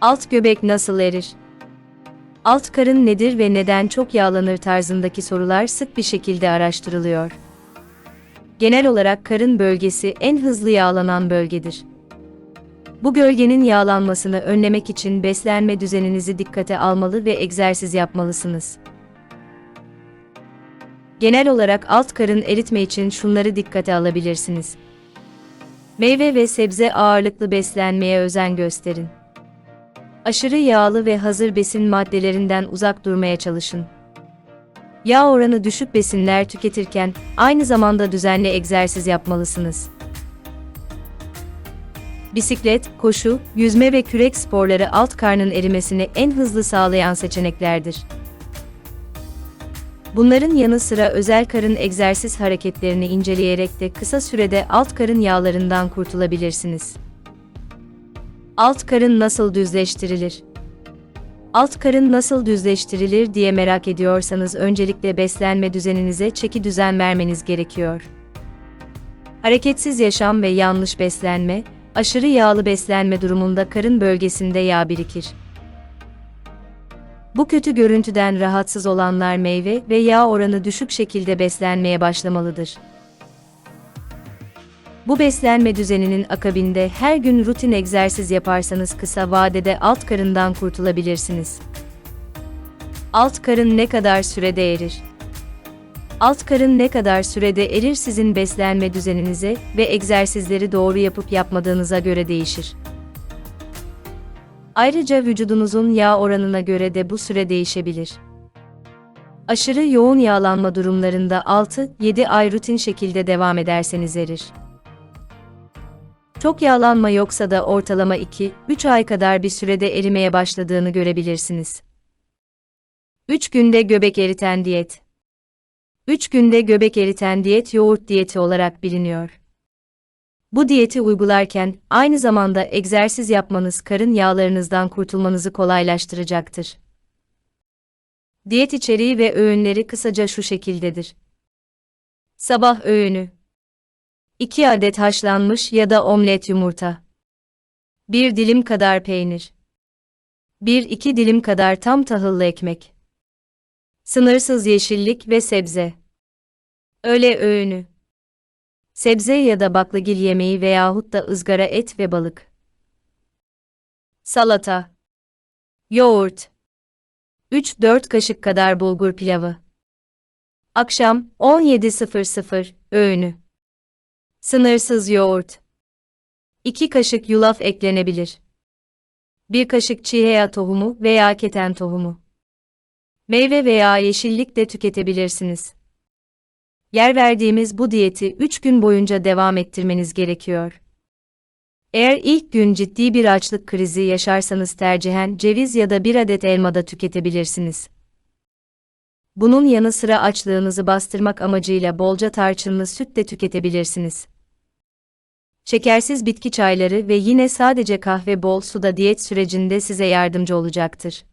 Alt göbek nasıl erir? Alt karın nedir ve neden çok yağlanır tarzındaki sorular sık bir şekilde araştırılıyor. Genel olarak karın bölgesi en hızlı yağlanan bölgedir. Bu gölgenin yağlanmasını önlemek için beslenme düzeninizi dikkate almalı ve egzersiz yapmalısınız. Genel olarak alt karın eritme için şunları dikkate alabilirsiniz. Meyve ve sebze ağırlıklı beslenmeye özen gösterin. Aşırı yağlı ve hazır besin maddelerinden uzak durmaya çalışın. Yağ oranı düşük besinler tüketirken aynı zamanda düzenli egzersiz yapmalısınız. Bisiklet, koşu, yüzme ve kürek sporları alt karnın erimesini en hızlı sağlayan seçeneklerdir. Bunların yanı sıra özel karın egzersiz hareketlerini inceleyerek de kısa sürede alt karın yağlarından kurtulabilirsiniz. Alt karın nasıl düzleştirilir? Alt karın nasıl düzleştirilir diye merak ediyorsanız öncelikle beslenme düzeninize çeki düzen vermeniz gerekiyor. Hareketsiz yaşam ve yanlış beslenme, aşırı yağlı beslenme durumunda karın bölgesinde yağ birikir. Bu kötü görüntüden rahatsız olanlar meyve ve yağ oranı düşük şekilde beslenmeye başlamalıdır. Bu beslenme düzeninin akabinde her gün rutin egzersiz yaparsanız kısa vadede alt karından kurtulabilirsiniz. Alt karın ne kadar sürede erir? Alt karın ne kadar sürede erir sizin beslenme düzeninize ve egzersizleri doğru yapıp yapmadığınıza göre değişir. Ayrıca vücudunuzun yağ oranına göre de bu süre değişebilir. Aşırı yoğun yağlanma durumlarında 6-7 ay rutin şekilde devam ederseniz erir. Çok yağlanma yoksa da ortalama 2-3 ay kadar bir sürede erimeye başladığını görebilirsiniz. 3 günde göbek eriten diyet 3 günde göbek eriten diyet yoğurt diyeti olarak biliniyor. Bu diyeti uygularken aynı zamanda egzersiz yapmanız karın yağlarınızdan kurtulmanızı kolaylaştıracaktır. Diyet içeriği ve öğünleri kısaca şu şekildedir. Sabah öğünü 2 adet haşlanmış ya da omlet yumurta. 1 dilim kadar peynir. 1-2 dilim kadar tam tahıllı ekmek. Sınırsız yeşillik ve sebze. Öğle öğünü. Sebze ya da baklagil yemeği veyahut da ızgara et ve balık. Salata. Yoğurt. 3-4 kaşık kadar bulgur pilavı. Akşam 17.00 öğünü. Sınırsız yoğurt. 2 kaşık yulaf eklenebilir. 1 kaşık çiğ tohumu veya keten tohumu. Meyve veya yeşillik de tüketebilirsiniz. Yer verdiğimiz bu diyeti 3 gün boyunca devam ettirmeniz gerekiyor. Eğer ilk gün ciddi bir açlık krizi yaşarsanız tercihen ceviz ya da bir adet elma da tüketebilirsiniz. Bunun yanı sıra açlığınızı bastırmak amacıyla bolca tarçınlı süt de tüketebilirsiniz. Şekersiz bitki çayları ve yine sadece kahve bol suda diyet sürecinde size yardımcı olacaktır.